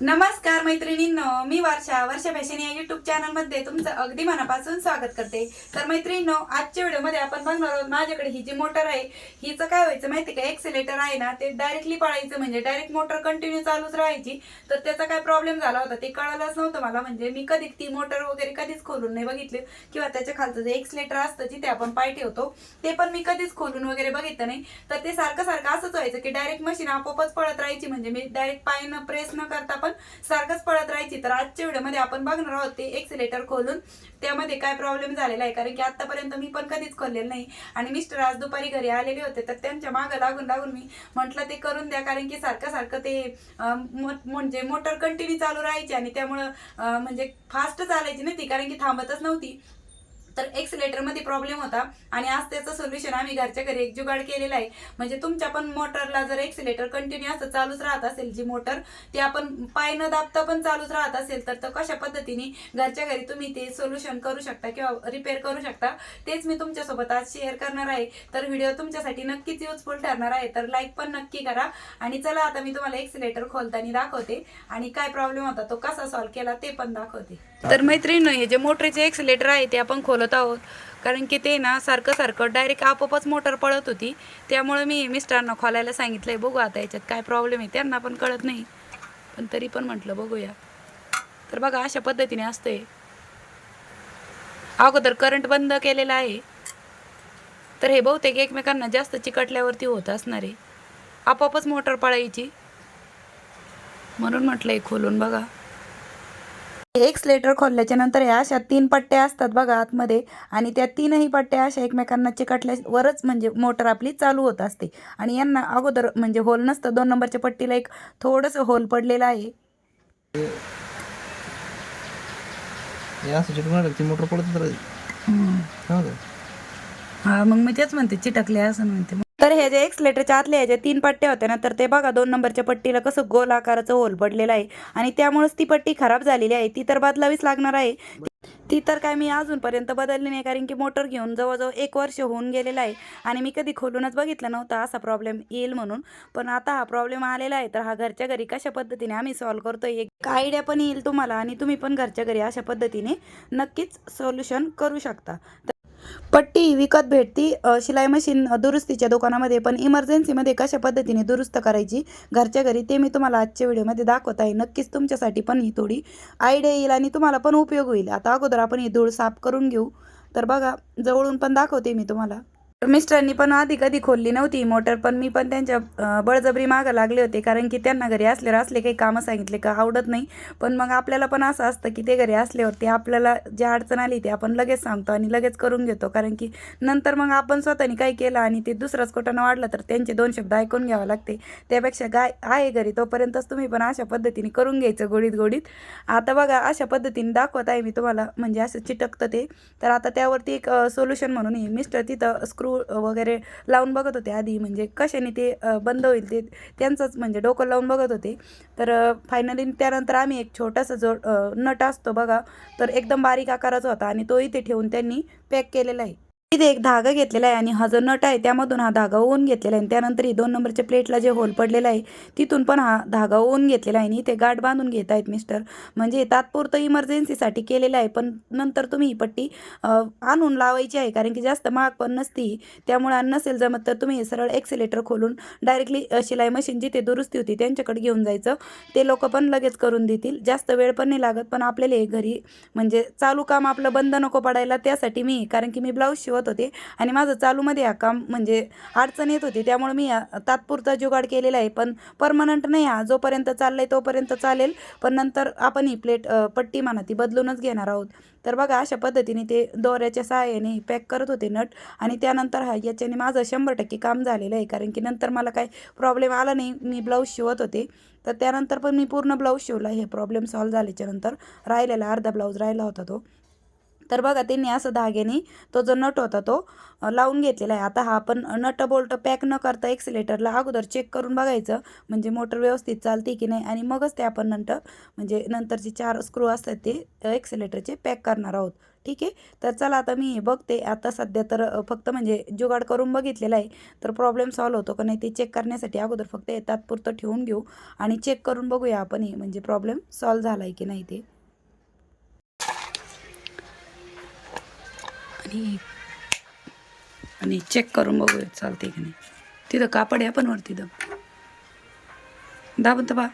नमस्कार मैत्रिणींनो मी वर्षा वर्षा फॅशन या युट्यूब चॅनलमध्ये तुमचं अगदी मनापासून स्वागत करते. तर मैत्रिणींनो आजच्या व्हिडिओमध्ये आपण बघणार आहोत माझ्याकडे ही जी मोटर आहे हिचं काय व्हायचं माहिती का? एक्सिलेटर आहे ना ते डायरेक्टली पळायचं म्हणजे डायरेक्ट मोटर कंटिन्यू चालूच राहायची. तर त्याचा काय प्रॉब्लेम झाला होता ते कळलंच नव्हतं मला. म्हणजे मी कधी ती मोटर वगैरे कधीच खोलून नाही बघितली किंवा त्याच्या खालचं जे एक्सिलेटर असतं जिथे आपण पाय ठेवतो ते पण मी कधीच खोलून वगैरे बघितलं नाही. तर ते सारखं सारखं असंच व्हायचं की डायरेक्ट मशीन आपोआपच पळत राहायची. म्हणजे मी डायरेक्ट पाय न प्रेस न करता पण सारखंच पळत राहायची. तर आजच्या व्हिडिओमध्ये आपण बघणार आहोत ते एक्सिलेटर खोलून. त्यामध्ये काय प्रॉब्लेम झालेला आहे? कारण की आतापर्यंत मी पण कधीच खोललेलं नाही. आणि मिस्टर आज दुपारी घरी आलेले होते. तर त्यांच्या मागं लागून लागून मी म्हटलं ते करून द्या. कारण की सारखं सारखं ते म्हणजे मोटर कंटिन्यू चालू राहायची आणि त्यामुळं म्हणजे फास्ट चालायची नाही ती. कारण की थांबतच नव्हती. तर एक्सिलेटरमध्ये प्रॉब्लेम होता. आणि आज त्याचं सोल्युशन आम्ही घरच्या घरी एक जुगाड केलेला आहे. म्हणजे तुमच्या पण मोटरला जर एक्सिलेटर कंटिन्यू असं चालूच राहत असेल जी मोटर ती आपण पाय न दाबता पण चालूच राहत असेल तर तो कशा पद्धतीने घरच्या घरी तुम्ही ते सोल्युशन करू शकता किंवा रिपेअर करू शकता तेच मी तुमच्यासोबत आज शेअर करणार आहे. तर व्हिडिओ तुमच्यासाठी नक्कीच युजफुल ठरणार आहे. तर लाईक पण नक्की करा. आणि चला आता मी तुम्हाला एक्सिलेटर खोलताना दाखवते. आणि काय प्रॉब्लेम होता तो कसा सॉल्व्ह केला ते पण दाखवते. तर मैत्रिणी हे जे मोटरचे एक्सिलेटर आहे ते आपण खोलत आहोत. कारण की ते ना सारखं सारखं डायरेक्ट आपोआपच मोटर पळत होती. त्यामुळे मी मिस्टरांना खोलायला सांगितलंय बघू आता याच्यात काय प्रॉब्लेम आहे. त्यांना पण कळत नाही. पण तरी पण म्हटलं बघूया. तर बघा अशा पद्धतीने असते अगोदर करंट बंद केलेला आहे. तर हे बहुतेक एकमेकांना जास्त चिकटल्यावरती होत असणार आहे. आपोआपच मोटर पळायची. म्हणून म्हटलं हे खोलून बघा. एक स्लेटर खोलल्याच्या नंतर या अशा तीन पट्ट्या असतात बघा आतमध्ये. आणि त्या तीनही पट्ट्या अशा एकमेकांना चिकटल्यावरच म्हणजे मोटर आपली चालू होत असते. आणि यांना अगोदर म्हणजे होल नसतं. दोन नंबरच्या पट्टीला एक थोडंसं होल पडलेलं आहे. मोटर हो? हा मग मी तेच म्हणते चिटकले असं म्हणते. तर हे जे एक्सलेटरच्या आतले ह्या जे तीन पट्ट्या होत्या ना तर ते बघा दोन नंबरच्या पट्टीला कसं गोल आकाराचं होल पडलेलं आहे. आणि त्यामुळेच ती पट्टी खराब झालेली आहे. ती तर बदलावीच लागणार आहे. ती तर काय मी अजूनपर्यंत बदलली नाही कारण की मोटर घेऊन जवळजवळ एक वर्ष होऊन गेलेलं आहे. आणि मी कधी खोलूनच बघितलं नव्हतं असा प्रॉब्लेम येईल म्हणून. पण आता हा प्रॉब्लेम आलेला आहे तर हा घरच्या घरी कशा पद्धतीने आम्ही सॉल्व्ह करतो एक आयडिया पण येईल तुम्हाला. आणि तुम्ही पण घरच्या घरी अशा पद्धतीने नक्कीच सोल्युशन करू शकता. पट्टी विकत भेटती. शिलाई मशीन दुरुस्तीच्या दुकानामध्ये पण इमर्जन्सीमध्ये कशा पद्धतीने दुरुस्त करायची घरच्या घरी ते मी तुम्हाला आजच्या व्हिडिओमध्ये दाखवत आहे. नक्कीच तुमच्यासाठी पण ही थोडी आयडिया येईल आणि तुम्हाला पण उपयोग होईल. आता अगोदर आपण ही धूळ साफ करून घेऊ. तर बघा जवळून पण दाखवते मी तुम्हाला. मिस्टरांनी पण आधी कधी खोलली नव्हती मोटर पण मी पण त्यांच्या बळजबरी मागं लागले होते कारण की त्यांना घरी असल्यावर असले काही कामं सांगितले का आवडत नाही. पण मग आपल्याला पण असं असतं की ते घरी असल्यावरती आपल्याला जे अडचण आली ते आपण लगेच सांगतो आणि लगेच करून घेतो. कारण की नंतर मग आपण स्वतःने काही केलं आणि ते दुसराच कोटानं वाढलं तर त्यांचे दोन शब्द ऐकून घ्यावं लागते. त्यापेक्षा गाय आहे घरी तोपर्यंतच तुम्ही पण अशा पद्धतीने करून घ्यायचं गोडीत गोडीत. आता बघा अशा पद्धतीने दाखवत आहे मी तुम्हाला म्हणजे असं चिटकतं ते. तर आता त्यावरती एक सोल्युशन म्हणून आहे. मिस्टर तिथं स्क्रू वगैरे लावून बघत होते आधी. म्हणजे कशाने ते बंद होईल ते त्यांचंच म्हणजे डोकं लावून बघत होते. तर फायनली त्यानंतर आम्ही एक छोटासा जो नट असतो बघा तर एकदम बारीक आकाराचा होता आणि तो इथे ठेवून त्यांनी पॅक केलेला आहे. इथे एक धागा घेतलेला आहे आणि हा जो नट आहे त्यामधून हा धागा ओवून घेतलेला आहे आणि त्यानंतर ही दोन नंबरच्या प्लेटला जे होल पडलेला आहे तिथून पण हा धागा ओवून घेतलेला आहे आणि इथे गाठ बांधून घेत आहेत मिस्टर. म्हणजे तात्पुरतं इमर्जन्सीसाठी केलेलं आहे पण नंतर तुम्ही ही पट्टी आणून लावायची आहे कारण की जास्त महाग पण नसती. त्यामुळे नसेल जमत तर तुम्ही सरळ एक्सिलेटर खोलून डायरेक्टली शिलाई मशीन जिथे दुरुस्ती होती त्यांच्याकडे घेऊन जायचं. ते लोक पण लगेच करून देतील. जास्त वेळ पण नाही लागत पण आपल्याला हे घरी म्हणजे चालू काम आपलं बंद नको पडायला त्यासाठी मी कारण की मी ब्लाऊज शिवत होते. आणि माझं चालूमध्ये हा काम म्हणजे अडचण येत होती. त्यामुळे मी तात्पुरता जुगाड केलेला आहे. पण परमनंट नाही हा. जोपर्यंत चाललाय तोपर्यंत चालेल. पण नंतर आपण ही प्लेट पट्टी म्हणा ती बदलूनच घेणार आहोत. तर बघा अशा पद्धतीने ते दोऱ्याच्या सहाय्याने पॅक करत होते नट. आणि त्यानंतर हा याच्याने माझं शंभर टक्के काम झालेलं आहे. कारण की नंतर मला काही प्रॉब्लेम आला नाही. मी ब्लाऊज शिवत होते. तर त्यानंतर पण मी पूर्ण ब्लाऊज शिवला. हे प्रॉब्लेम सॉल्व्ह झाल्याच्यानंतर राहिलेला अर्धा ब्लाऊज राहिला होता तो. तर बघा त्यांनी असं धाग्याने तो जो नट होता तो लावून घेतलेला आहे. आता हा आपण नट बोल्ट पॅक न करता एक्सिलेटरला अगोदर चेक करून बघायचं म्हणजे मोटर व्यवस्थित चालते की नाही? आणि मगच ते आपण नंतर म्हणजे नंतरचे चार स्क्रू असतात ते एक्सिलेटरचे पॅक करणार आहोत. ठीक आहे? तर चला आता मी बघते. आता सध्या तर फक्त म्हणजे जुगाड करून बघितलेला आहे. तर प्रॉब्लेम सॉल्व्ह होतो का नाही ते चेक करण्यासाठी अगोदर फक्त तात्पुरतं ठेवून घेऊ आणि चेक करून बघूया आपण म्हणजे प्रॉब्लेम सॉल्व्ह झाला आहे की नाही ते. आणि आणि चेक करून बघूया चालते की नाही. तिथं कापड आहे पण वरती दाब दाबून तर बा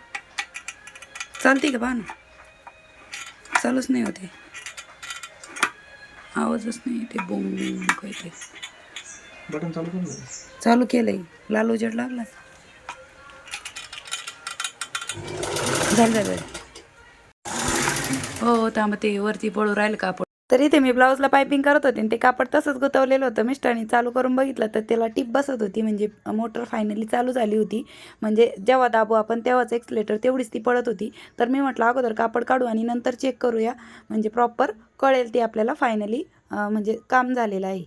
चालते का बा ना? चालूच नाही होते आवाजच नाही येते बोंब काय ते बटन चालू. चालू केलंय. लाल उजेड लागला. झालं झालं. हो थांब ते वरती पळू राहिलं कापड. तर इथे मी ब्लाऊजला पायपिंग करत होते आणि ते कापड तसंच गुतवलेलं होतं. मिस्टरांनी चालू करून बघितलं तर त्याला टिप बसत होती. म्हणजे मोटर फायनली चालू झाली होती. म्हणजे जेव्हा दाबू आपण तेव्हाच एक्सलेटर तेवढीच ती पडत होती. तर मी म्हटलं अगोदर कापड काढू आणि नंतर चेक करूया. म्हणजे प्रॉपर कळेल ती आपल्याला फायनली म्हणजे काम झालेलं आहे.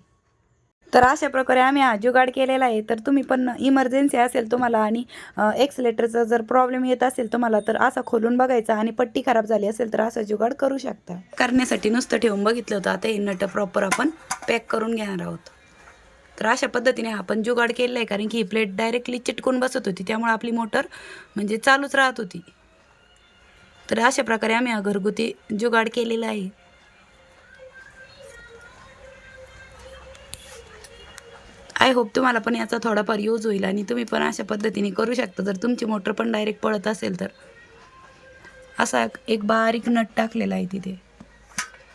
तर अशा प्रकारे आम्ही हा जुगाड केलेला आहे. तर तुम्ही पण इमर्जन्सी असेल तुम्हाला आणि एक्सलेटरचा जर प्रॉब्लेम येत असेल तुम्हाला तर असा खोलून बघायचा आणि पट्टी खराब झाली असेल तर असा जुगाड करू शकता. करण्यासाठी नुसतं ठेवून बघितलं होतं. आता हे नट प्रॉपर आपण पॅक करून घेणार आहोत. तर अशा पद्धतीने आपण जुगाड केलेला आहे. कारण की ही प्लेट डायरेक्टली चिटकून बसत होती. त्यामुळे आपली मोटर म्हणजे चालूच राहत होती. तर अशा प्रकारे आम्ही हा घरगुती जुगाड केलेला आहे. आय होप तुम्हाला पण याचा थोडाफार यूज होईल आणि तुम्ही पण अशा पद्धतीने करू शकता. जर तुमची मोटर पण डायरेक्ट पळत असेल तर. असा एक बारीक नट टाकलेला आहे तिथे.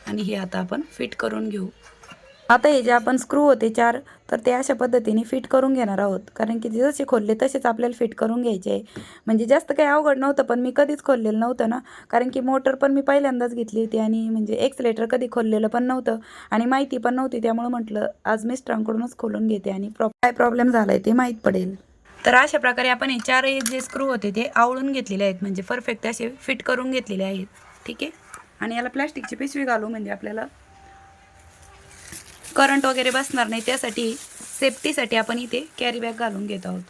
आणि हे आता आपण फिट करून घेऊ. आता हे जे आपण स्क्रू होते चार तर ते अशा पद्धतीने फिट करून घेणार आहोत. कारण की जसे खोलले तसेच आपल्याला फिट करून घ्यायचे आहे. म्हणजे जास्त काही अवघड नव्हतं पण मी कधीच खोललेलं नव्हतं ना. कारण की मोटर पण मी पहिल्यांदाच घेतली होती आणि म्हणजे एक्सलेटर कधी खोललेलं पण नव्हतं आणि माहिती पण नव्हती. त्यामुळं म्हटलं आज मिस्टरांकडूनच खोलून घेते आणि प्रॉ काय प्रॉब्लेम झाला आहे ते माहीत पडेल. तर अशा प्रकारे आपण हे चारही जे स्क्रू होते ते आवळून घेतलेले आहेत. म्हणजे परफेक्ट असे फिट करून घेतलेले आहेत. ठीक आहे? आणि याला प्लॅस्टिकची पिशवी घालू म्हणजे आपल्याला करंट वगैरे बसणार नाही त्यासाठी सेफ्टीसाठी आपण इथे कॅरी बॅग घालून घेत आहोत.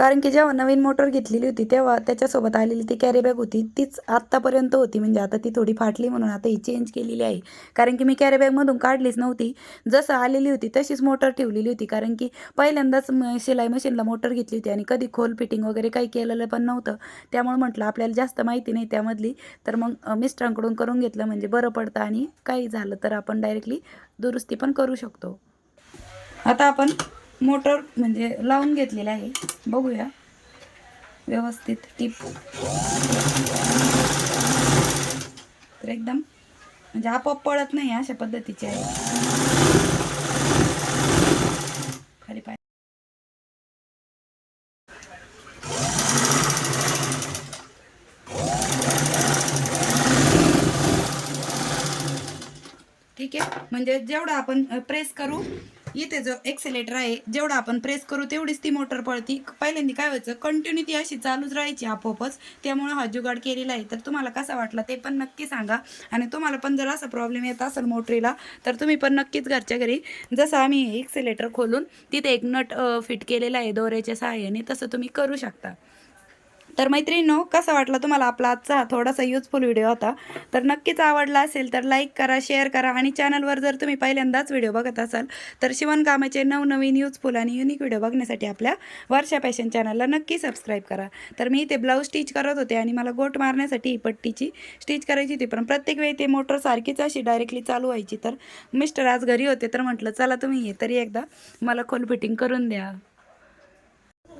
कारण की जेव्हा नवीन मोटर घेतलेली होती तेव्हा त्याच्यासोबत आलेली ती कॅरी बॅग होती तीच आत्तापर्यंत होती. म्हणजे आता ती थोडी फाटली म्हणून आता ही चेंज केलेली आहे. कारण की मी कॅरी बॅगमधून काढलीच नव्हती. जसं आलेली होती तशीच मोटर ठेवलेली होती. कारण की पहिल्यांदाच शिलाई मशीनला मोटर घेतली होती आणि कधी खोल फिटिंग वगैरे काही केलेलं पण नव्हतं. त्यामुळे म्हटलं आपल्याला जास्त माहिती नाही त्यामधली. तर मग मिस्टरांकडून करून घेतलं. म्हणजे बरं पडतं आणि काही झालं तर आपण डायरेक्टली दुरुस्ती पण करू शकतो. आता आपण मोटर म्हणजे लावून घेतलेलं आहे. बघूया. व्यवस्थित टीप. तर एकदम म्हणजे आपोआप पळत नाही अशा पद्धतीचे आहे. खाली पाय. ठीक आहे. म्हणजे जेवढं आपण प्रेस करू इथे जो एक्सेलेटर आहे जेवढा आपण प्रेस करू तेवढीच ती मोटर पळती. पहिल्यांदा काय व्हायचं कंटिन्यू ती अशी चालूच राहायची आपोआपच. त्यामुळे हा जुगाड केलेला आहे. तर तुम्हाला कसा वाटला ते पण नक्की सांगा. आणि तुम्हाला पण जर असा प्रॉब्लेम येत असेल मोटरीला तर तुम्ही पण नक्कीच घरच्या घरी जसं आम्ही एक्सेलेटर खोलून तिथे एक नट फिट केलेला आहे दोऱ्याच्या सहाय्याने तसं तुम्ही करू शकता. तर मैत्रिणींनो कसा वाटला तुम्हाला आपला आजचा थोडासा युजफुल व्हिडिओ होता? तर नक्कीच आवडला असेल तर लाईक करा शेअर करा आणि चॅनलवर जर तुम्ही पहिल्यांदाच व्हिडिओ बघत असाल तर शिवणकामाचे नवनवीन युजफुल आणि युनिक व्हिडिओ बघण्यासाठी आपल्या वर्षा फॅशन चॅनलला नक्की सबस्क्राईब करा. तर मी इथे ब्लाऊज स्टिच करत होते आणि मला गोट मारण्यासाठी ही पट्टीची स्टिच करायची होती. पण प्रत्येक वेळी ते मोटर सारखीच अशी डायरेक्टली चालू व्हायची. तर मिस्टर आज घरी होते तर म्हटलं चला तुम्ही हे तरी एकदा मला खोल फिटिंग करून द्या.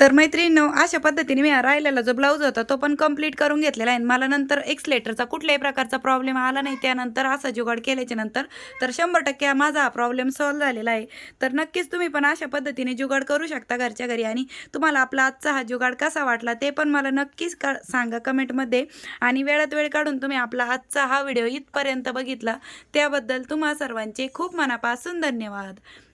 तर मैत्रिणीनं अशा पद्धतीने मी हा राहिलेला जो ब्लाऊज होता तो पण कंप्लीट करून घेतलेला आहे. मला नंतर एक्सलेटरचा कुठल्याही प्रकारचा प्रॉब्लेम आला नाही. त्यानंतर असा जुगाड केल्याच्यानंतर तर शंभर टक्के माझा हा प्रॉब्लेम सॉल्व झालेला आहे. तर नक्कीच तुम्ही पण अशा पद्धतीने जुगाड करू शकता घरच्या घरी. आणि तुम्हाला आपला आजचा हा जुगाड कसा वाटला ते पण मला नक्कीच का सांगा कमेंटमध्ये आणि वेळात वेळ काढून तुम्ही आपला आजचा हा व्हिडिओ इथपर्यंत बघितला. त्याबद्दल तुम्हा सर्वांचे खूप मनापासून धन्यवाद.